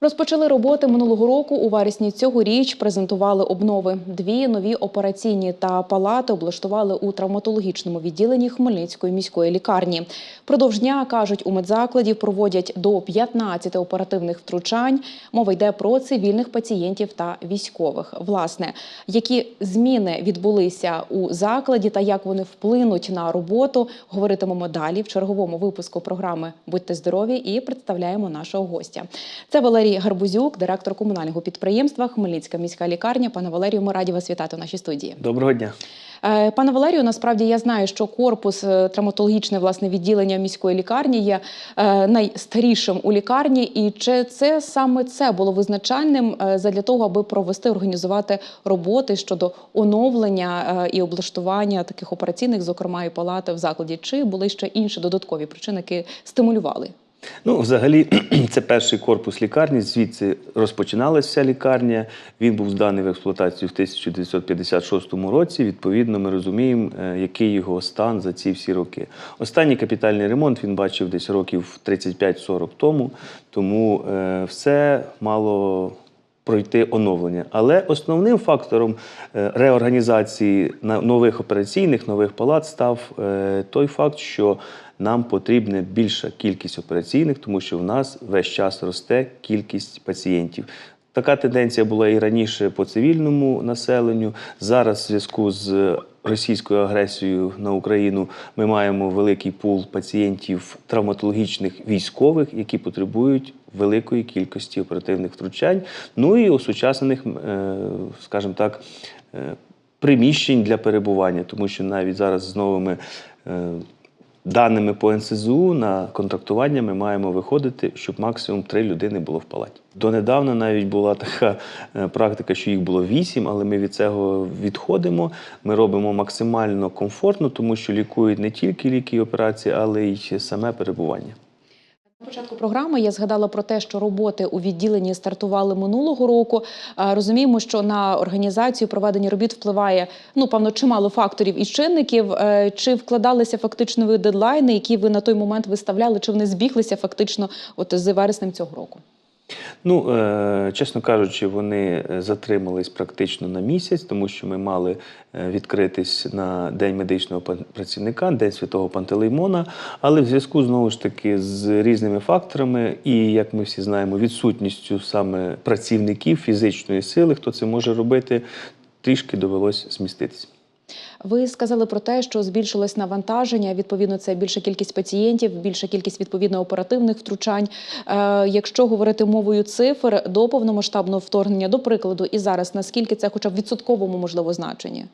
Розпочали роботи минулого року. У вересні цьогоріч презентували обнови. Дві нові операційні та палати облаштували у травматологічному відділенні Хмельницької міської лікарні. Продовж дня кажуть, у медзакладі проводять до 15 оперативних втручань. Мова йде про цивільних пацієнтів та військових. Власне, які зміни відбулися у закладі та як вони вплинуть на роботу, говоритимемо далі в черговому випуску програми Будьте здорові і представляємо нашого гостя. Це Валерій Гарбузюк, директор комунального підприємства Хмельницька міська лікарня. Пане Валерію, ми раді вас вітати в нашій студії. Доброго дня. Е, Пане Валерію, насправді я знаю, що корпус е, травматологічне власне відділення міської лікарні є е, найстарішим у лікарні. І чи це саме це було визначальним задля того, аби провести організувати роботи щодо оновлення і облаштування таких операційних, зокрема і палати в закладі? Чи були ще інші додаткові причини, які стимулювали? Ну, взагалі, це перший корпус лікарні. Звідси розпочиналася вся лікарня. Він був зданий в експлуатацію в 1956 році. Відповідно, ми розуміємо, е, який його стан за ці всі роки. Останній капітальний ремонт він бачив десь років 35-40 тому, тому е, все мало. Пройти оновлення, але основним фактором е, реорганізації нових операційних нових палат став той факт, що нам потрібна більша кількість операційних, тому що в нас весь час росте кількість пацієнтів. Така тенденція була і раніше по цивільному населенню. Зараз, в зв'язку з російською агресією на Україну, ми маємо великий пул пацієнтів травматологічних військових, які потребують великої кількості оперативних втручань, ну і осучаснених, е, скажімо так, е, приміщень для перебування, тому що навіть зараз з новими е, даними по НСЗУ на контрактування ми маємо виходити, щоб максимум три людини було в палаті. Донедавна навіть була така е, практика, що їх було вісім, але ми від цього відходимо. Ми робимо максимально комфортно, тому що лікують не тільки ліки і операції, але й саме перебування. Початку програми я згадала про те, що роботи у відділенні стартували минулого року. Розуміємо, що на організацію проведення робіт впливає ну певно чимало факторів і чинників. Е, Чи вкладалися фактично ви дедлайни, які ви на той момент виставляли, чи вони збіглися фактично от з вереснем цього року? Ну, е, чесно кажучи, вони е, затримались практично на місяць, тому що ми мали е, відкритись на День медичного працівника, День святого Пантелеймона. Але в зв'язку знову ж таки з різними факторами, і як ми всі знаємо, відсутністю саме працівників фізичної сили, хто це може робити, трішки довелось зміститися. Ви сказали про те, що збільшилось навантаження. Відповідно, це більша кількість пацієнтів, більша кількість відповідно оперативних втручань. Е, якщо говорити мовою цифр до повномасштабного вторгнення, до прикладу, і зараз наскільки це, хоча б відсотковому можливо значенні?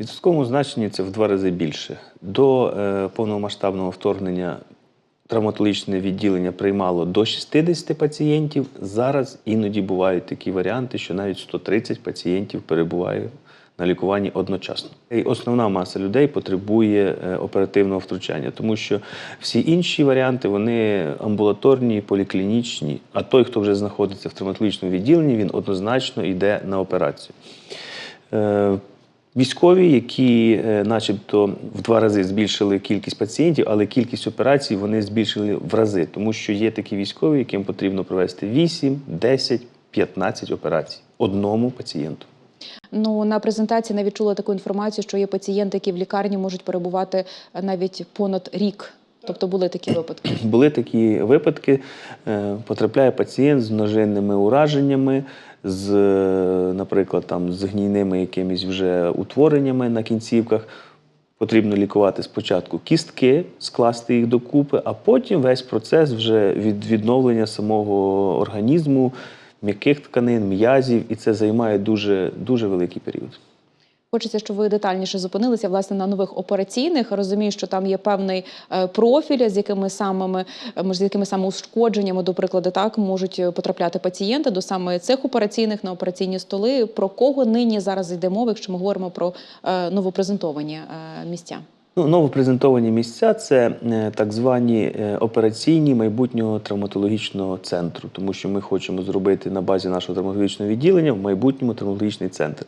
Відсотковому значенні це в два рази більше. До е, повномасштабного вторгнення травматологічне відділення приймало до 60 пацієнтів. Зараз іноді бувають такі варіанти, що навіть 130 пацієнтів перебуває на лікуванні одночасно. І основна маса людей потребує е, оперативного втручання, тому що всі інші варіанти вони амбулаторні, поліклінічні. А той, хто вже знаходиться в травматологічному відділенні, він однозначно йде на операцію. Е, Військові, які, е, начебто, в два рази збільшили кількість пацієнтів, але кількість операцій вони збільшили в рази, тому що є такі військові, яким потрібно провести 8, 10, 15 операцій одному пацієнту. Ну на презентації навіть чула таку інформацію, що є пацієнти, які в лікарні можуть перебувати е, навіть понад рік. Тобто були такі випадки. Були такі випадки. е, Потрапляє пацієнт з множинними ураженнями, з, е, наприклад, там, з гнійними якимись вже утвореннями на кінцівках. Потрібно лікувати спочатку кістки, скласти їх докупи, а потім весь процес вже від відновлення самого організму, м'яких тканин, м'язів, і це займає дуже, дуже великий період. Хочеться, щоб ви детальніше зупинилися власне на нових операційних. Розумію, що там є певний е, профіль, з якими самими е, з якими саме ушкодженнями, до прикладу, так можуть е, потрапляти пацієнти до саме цих операційних на операційні столи. Про кого нині зараз йде мова, якщо ми говоримо про новопрезентовані місця? Ну, новопрезентовані місця це е, так звані е, операційні майбутнього травматологічного центру, тому що ми хочемо зробити на базі нашого травматологічного відділення в майбутньому травматологічний центр.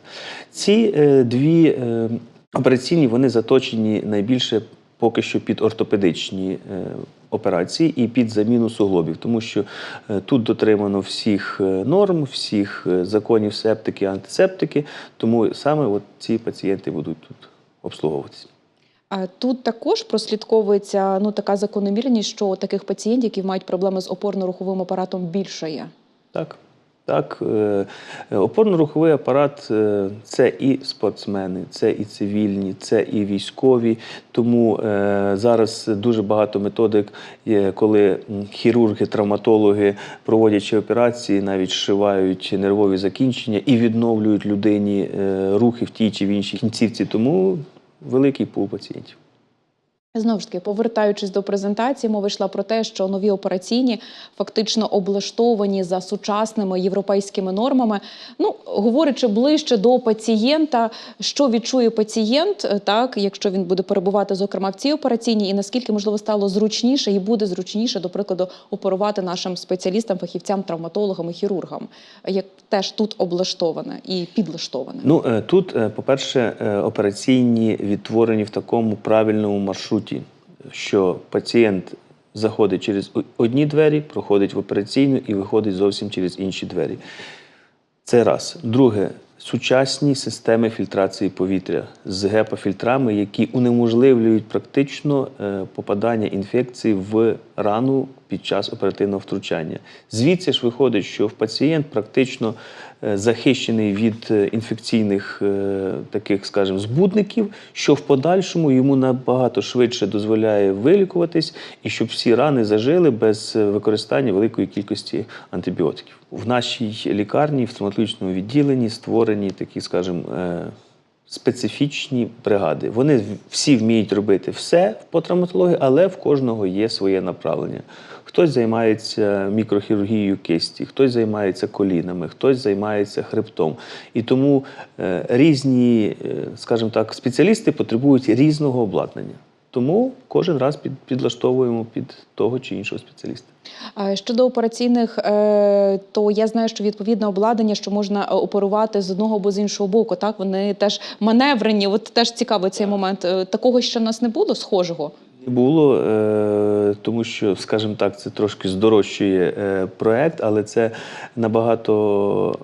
Ці е, дві операційні вони заточені найбільше поки що під ортопедичні операції і під заміну суглобів, тому що тут дотримано всіх норм, всіх законів септики, антисептики, тому саме от ці пацієнти будуть тут обслуговуватися. Тут також прослідковується ну така закономірність, що таких пацієнтів, які мають проблеми з опорно-руховим апаратом, більше є. Так. Так, е, опорно-руховий апарат е, це і спортсмени, це і цивільні, це і військові. Тому е, зараз дуже багато методик, коли хірурги, травматологи, проводячи операції, навіть зшивають нервові закінчення і відновлюють людині рухи в тій чи в іншій кінцівці. Тому великий пул пацієнтів. Знову ж таки, повертаючись до презентації, мова йшла про те, що нові операційні фактично облаштовані за сучасними європейськими нормами. Ну, говорячи ближче до пацієнта, що відчує пацієнт, е, так якщо він буде перебувати, зокрема в цій операційній, і наскільки можливо стало зручніше і буде зручніше, до прикладу, оперувати нашим спеціалістам, фахівцям, травматологам і хірургам, як теж тут облаштоване і підлаштоване. Ну е, тут, е, по-перше, е, операційні відтворені в такому правильному маршруті, що пацієнт заходить через одні двері, проходить в операційну і виходить зовсім через інші двері. Це раз. Друге, сучасні системи фільтрації повітря з гепафільтрами, які унеможливлюють практично е, попадання інфекції в рану під час оперативного втручання. Звідси ж виходить, що пацієнт практично е, захищений від е, інфекційних таких, скажімо, збудників, що в подальшому йому набагато швидше дозволяє вилікуватись і щоб всі рани зажили без використання великої кількості антибіотиків. В нашій лікарні, в травматологічному відділенні створені такі, скажімо, е, специфічні бригади. Вони всі вміють робити все по травматології, але в кожного є своє направлення. Хтось займається мікрохірургією кисті, хтось займається колінами, хтось займається хребтом. І тому е, різні, е, скажімо так, спеціалісти потребують різного обладнання. Тому кожен раз під, підлаштовуємо під того чи іншого спеціаліста. Щодо операційних, е, то я знаю, що відповідне обладнання, що можна е, оперувати з одного або з іншого боку. Так вони теж маневрені. От теж цікавий цей момент. Е, Такого ще в нас не було схожого. Не було, тому що, скажімо так, це трошки здорожчує проект, але це набагато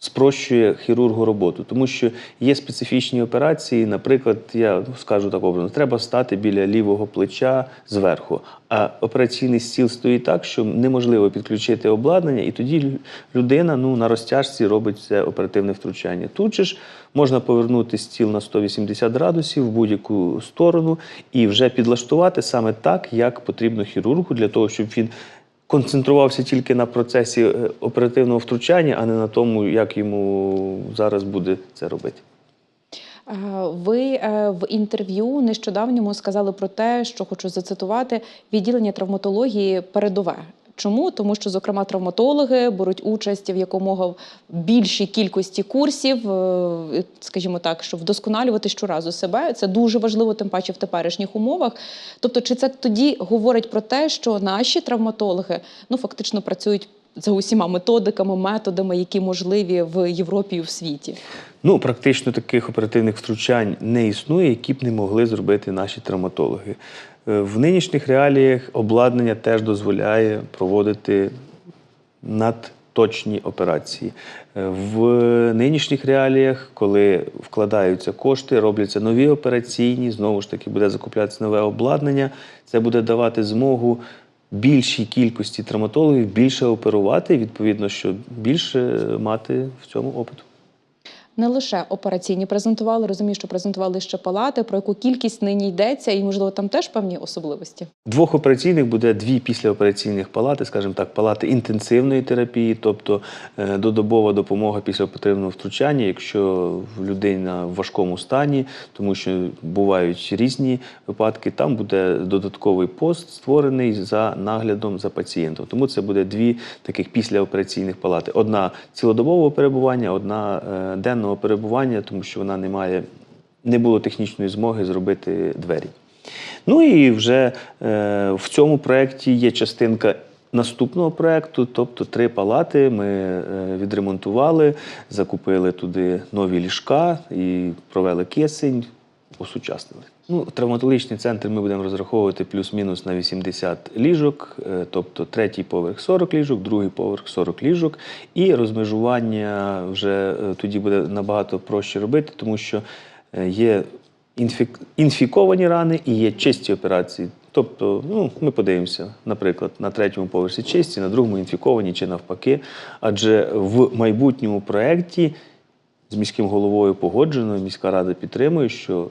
спрощує хірургу роботу, тому що є специфічні операції. Наприклад, я скажу так образно, треба стати біля лівого плеча зверху, а операційний стіл стоїть так, що неможливо підключити обладнання, і тоді людина ну, на розтяжці робить це оперативне втручання. Тут же ж можна повернути стіл на 180 градусів в будь-яку сторону і вже підлаштувати саме так, як потрібно хірургу, для того, щоб він концентрувався тільки на процесі е, оперативного втручання, а не на тому, як йому зараз буде це робити. Е, Ви е, в інтерв'ю нещодавньому сказали про те, що хочу зацитувати відділення травматології передове. Чому? Тому що, зокрема, травматологи беруть участь в якомога більшій кількості курсів, е, скажімо так, щоб вдосконалювати щоразу себе. Це дуже важливо, тим паче в теперішніх умовах. Тобто, чи це тоді говорить про те, що наші травматологи ну фактично працюють за усіма методиками, методами, які можливі в Європі і в світі? Ну, практично таких оперативних втручань не існує, які б не могли зробити наші травматологи. Е, В нинішніх реаліях обладнання теж дозволяє проводити надточні операції. Е, В нинішніх реаліях, коли вкладаються кошти, робляться нові операційні, знову ж таки буде закуплятися нове обладнання, це буде давати змогу більшій кількості травматологів більше оперувати, відповідно, що більше мати в цьому опиту. Не лише операційні презентували, розумію, що презентували ще палати, про яку кількість нині йдеться, і можливо там теж певні особливості. Двох операційних буде дві післяопераційних палати, скажімо так, палати інтенсивної терапії, тобто е, додобова допомога після оперативного втручання, якщо людина в важкому стані, тому що бувають різні випадки, там буде додатковий пост створений за наглядом за пацієнтом. Тому це буде дві таких післяопераційних палати: одна цілодобового перебування, одна е, денного перебування, тому що вона не має, не було технічної змоги зробити двері. Ну і вже е, в цьому проєкті є частинка наступного проєкту, тобто три палати ми е, відремонтували, закупили туди нові ліжка і провели кисень, осучаснили. Ну, травматологічний центр ми будемо розраховувати плюс-мінус на 80 ліжок, е, тобто третій поверх 40 ліжок, другий поверх 40 ліжок. І розмежування вже е, тоді буде набагато проще робити, тому що е, є інфік... інфіковані рани і є чисті операції. Тобто, ну, ми подивимося, наприклад, на третьому поверсі чисті, на другому інфіковані чи навпаки. Адже в майбутньому проєкті з міським головою погоджено, міська рада підтримує, що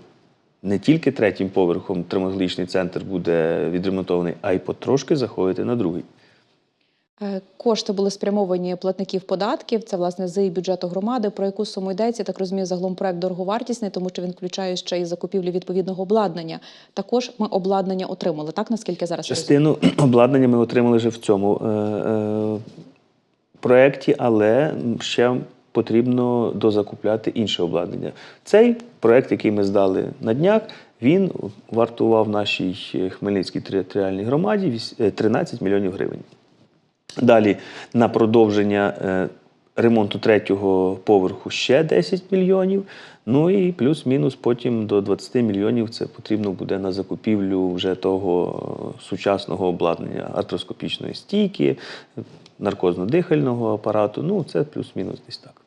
не тільки третім поверхом травматологічний центр буде відремонтований, а й потрошки заходити на другий. Е, Кошти були спрямовані платників податків. Це власне з бюджету громади. Про яку суму йдеться? Так розумію, загалом проект дороговартісний, тому що він включає ще й закупівлю відповідного обладнання. Також ми обладнання отримали. Так наскільки зараз розумію? Частину обладнання ми отримали вже в цьому е, е, проєкті, але ще потрібно дозакупляти інше обладнання. Цей проєкт, який ми здали на днях, він вартував нашій Хмельницькій територіальній громаді е, 13 мільйонів гривень. Далі на продовження е, ремонту третього поверху ще 10 мільйонів. Ну і плюс-мінус потім до 20 мільйонів це потрібно буде на закупівлю вже того е, сучасного обладнання артроскопічної стійки, наркозно-дихального апарату. Ну, це плюс-мінус десь так.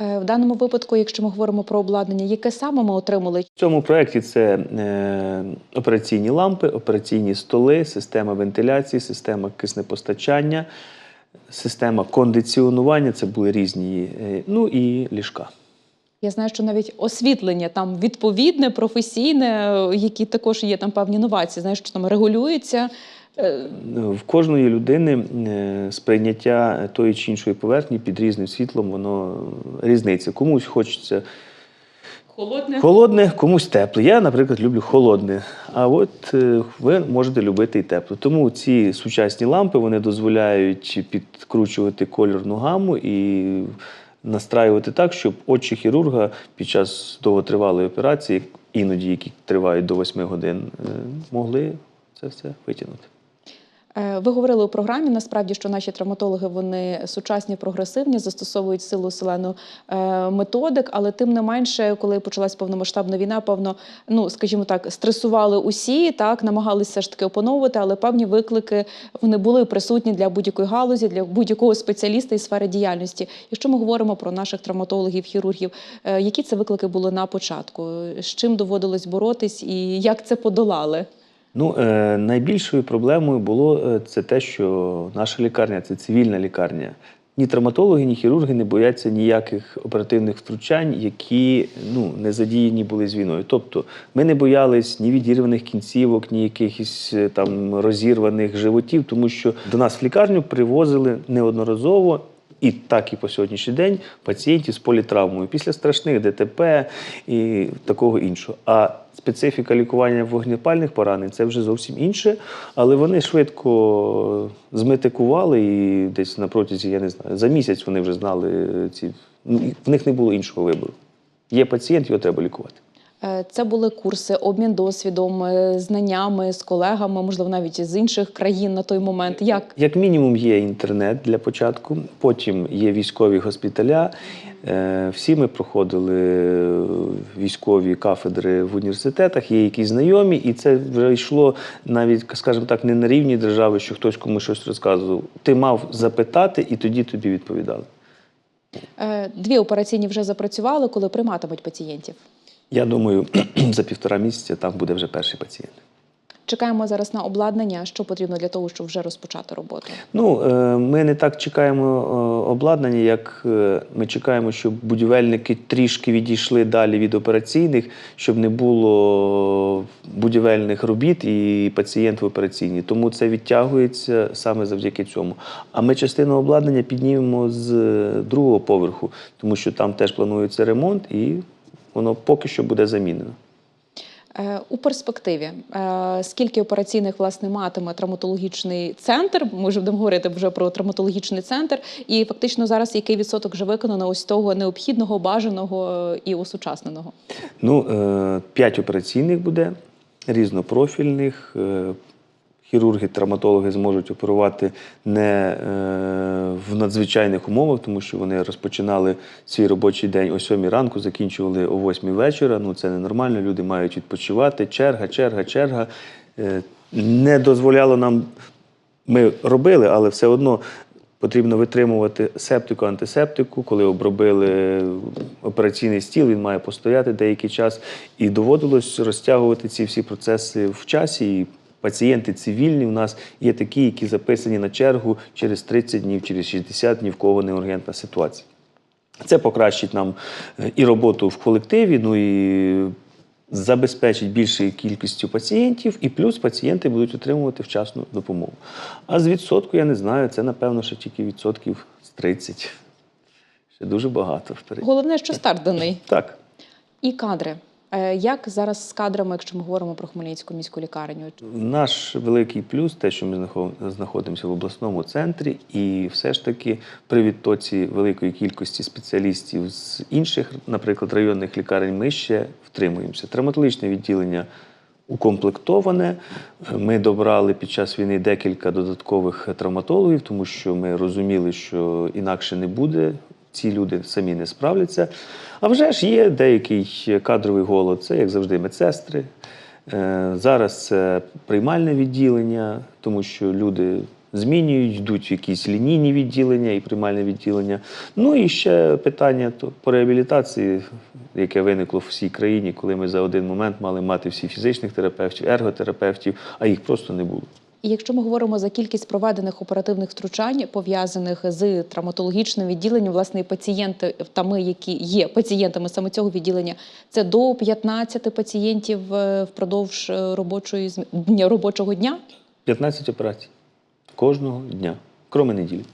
Е, В даному випадку, якщо ми говоримо про обладнання, яке саме ми отримали? В цьому проєкті це е, операційні лампи, операційні столи, система вентиляції, система киснепостачання, система кондиціонування це були різні, е, ну і ліжка. Я знаю, що навіть освітлення там відповідне, професійне, які також є там певні новації. Знаєш, що там регулюється. Е, В кожної людини е, сприйняття тої чи іншої поверхні під різним світлом, воно різниця. Комусь хочеться Холодне. холодне, комусь тепле. Я, наприклад, люблю холодне. А от е, ви можете любити і тепле. Тому ці сучасні лампи вони дозволяють підкручувати кольорну гаму і настраювати так, щоб очі хірурга під час довготривалої операції, іноді які тривають до 8 годин, могли це все витягнути. Е, Ви говорили у програмі насправді, що наші травматологи вони сучасні, прогресивні, застосовують силу селену е, методик, але тим не менше, коли почалась повномасштабна війна, певно, ну скажімо так, стресували усі, так намагалися ж таки опановувати, але певні виклики вони були присутні для будь-якої галузі, для будь-якого спеціаліста і сфери діяльності. Якщо ми говоримо про наших травматологів, хірургів, е, які це виклики були на початку? З чим доводилось боротись і як це подолали? Ну, е, найбільшою проблемою було е, це те, що наша лікарня це цивільна лікарня. Ні травматологи, ні хірурги не бояться ніяких оперативних втручань, які ну, не задіяні були з війною. Тобто ми не боялись ні відірваних кінцівок, ні якихось е, там розірваних животів, тому що до нас в лікарню привозили неодноразово. І так і по сьогоднішній день пацієнтів з політравмою після страшних ДТП і такого іншого. А специфіка лікування вогнепальних поранень це вже зовсім інше, але вони швидко зметикували і десь на протязі, я не знаю, за місяць вони вже знали ці. ну, В них не було іншого вибору. Є пацієнт, його треба лікувати. Е, Це були курси, обмін досвідом, е, знаннями з колегами, можливо, навіть з інших країн на той момент. Як Як мінімум є інтернет для початку, потім є військові госпіталя. Е, Всі ми проходили військові кафедри в університетах, є якісь знайомі, і це вже йшло навіть, скажімо так, не на рівні держави, що хтось комусь щось розказував. Ти мав запитати, і тоді тобі відповідали. Дві операційні вже запрацювали, коли прийматимуть пацієнтів. Я думаю, за півтора місяця там буде вже перший пацієнт. Чекаємо зараз на обладнання. Що потрібно для того, щоб вже розпочати роботу? Ну, е, ми не так чекаємо е, обладнання, як е, ми чекаємо, щоб будівельники трішки відійшли далі від операційних, щоб не було будівельних робіт і пацієнт в операційній. Тому це відтягується саме завдяки цьому. А ми частину обладнання піднімемо з другого поверху, тому що там теж планується ремонт, і воно поки що буде замінено. Е, У перспективі е, скільки операційних власне матиме травматологічний центр? Ми вже будемо говорити вже про травматологічний центр, і фактично зараз який відсоток вже виконано ось того необхідного, бажаного е, і осучасненого? Ну, п'ять операційних буде, різнопрофільних. Хірурги, травматологи зможуть оперувати не е, в надзвичайних умовах, тому що вони розпочинали свій робочий день о 7 ранку, закінчували о 8 вечора. Ну це ненормально. Люди мають відпочивати. Черга, черга, черга. Е, не дозволяло нам. Ми робили, але все одно потрібно витримувати септику, антисептику. Коли обробили операційний стіл, він має постояти деякий час. І доводилось розтягувати ці всі процеси в часі. І пацієнти цивільні у нас є такі, які записані на чергу через 30 днів, через 60 днів, кого не ургентна ситуація. Це покращить нам е, і роботу в колективі, ну і забезпечить більшою кількістю пацієнтів, і плюс пацієнти будуть отримувати вчасну допомогу. А з відсотку я не знаю, це напевно ще тільки відсотків з 30. Ще дуже багато вперед. Головне, що старт даний. Так. І кадри. Е, Як зараз з кадрами, якщо ми говоримо про Хмельницьку міську лікарню? Наш великий плюс те, що ми знахо- знаходимося в обласному центрі, і все ж таки при відтоці великої кількості спеціалістів з інших, наприклад, районних лікарень, ми ще втримуємося. Травматологічне відділення укомплектоване. Ми добрали під час війни декілька додаткових травматологів, тому що ми розуміли, що інакше не буде. Ці люди самі не справляться. А вже ж є деякий кадровий голод, це як завжди медсестри. Е, Зараз це приймальне відділення, тому що люди змінюють, йдуть в якісь лінійні відділення і приймальне відділення. Ну і ще питання то по реабілітації, яке виникло в всій країні, коли ми за один момент мали мати всі фізичних терапевтів, ерготерапевтів, а їх просто не було. І якщо ми говоримо за кількість проведених оперативних втручань, пов'язаних з травматологічним відділенням, власне, пацієнти та ми, які є пацієнтами саме цього відділення, це до 15 пацієнтів е, впродовж е, робочої робочого дня. 15 операцій кожного дня, кроме неділі.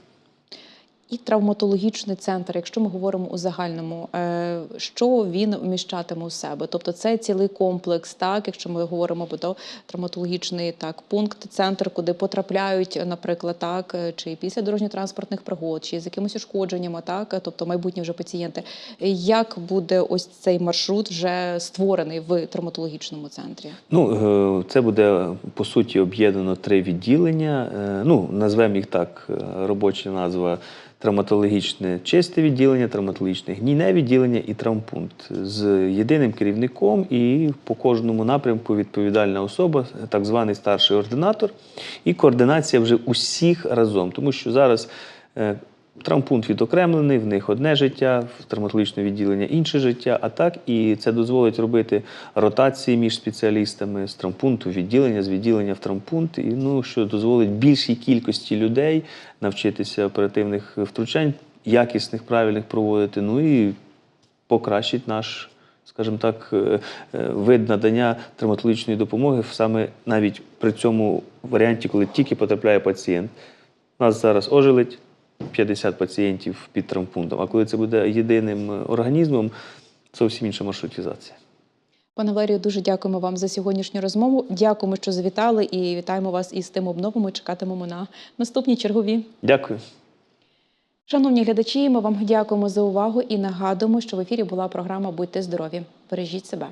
І травматологічний центр, якщо ми говоримо у загальному, е, що він вміщатиме у себе? Тобто це цілий комплекс, так, якщо ми говоримо про травматологічний так, пункт, центр, куди потрапляють, наприклад, так, е, чи після дорожньо-транспортних пригод, чи з якимись ушкодженнями, так, тобто майбутні вже пацієнти. Як буде ось цей маршрут вже створений в травматологічному центрі? Ну, е, це буде по суті об'єднано три відділення. Е, Ну, назвемо їх так: е, робоча назва травматологічне чисте відділення, травматологічне гнійне відділення і травмпункт з єдиним керівником і по кожному напрямку відповідальна особа, так званий старший ординатор, і координація вже усіх разом, тому що зараз. Травмпункт відокремлений, в них одне життя, в травматологічне відділення інше життя. А так і це дозволить робити ротації між спеціалістами з травмпункту відділення, з відділення в травмпункт, і ну що дозволить більшій кількості людей навчитися оперативних втручань, якісних, правильних проводити. Ну і покращить наш, скажімо так, е, е, вид надання травматологічної допомоги саме навіть при цьому варіанті, коли тільки потрапляє пацієнт. Нас зараз ожеледь 50 пацієнтів під травмпунктом. А коли це буде єдиним е, організмом, зовсім інша маршрутизація. Пане Валерію, дуже дякуємо вам за сьогоднішню розмову. Дякуємо, що завітали, і вітаємо вас із тим обновами. Чекатимемо на наступні чергові. Дякую. Шановні глядачі, ми вам дякуємо за увагу і нагадуємо, що в ефірі була програма Будьте здорові. Бережіть себе.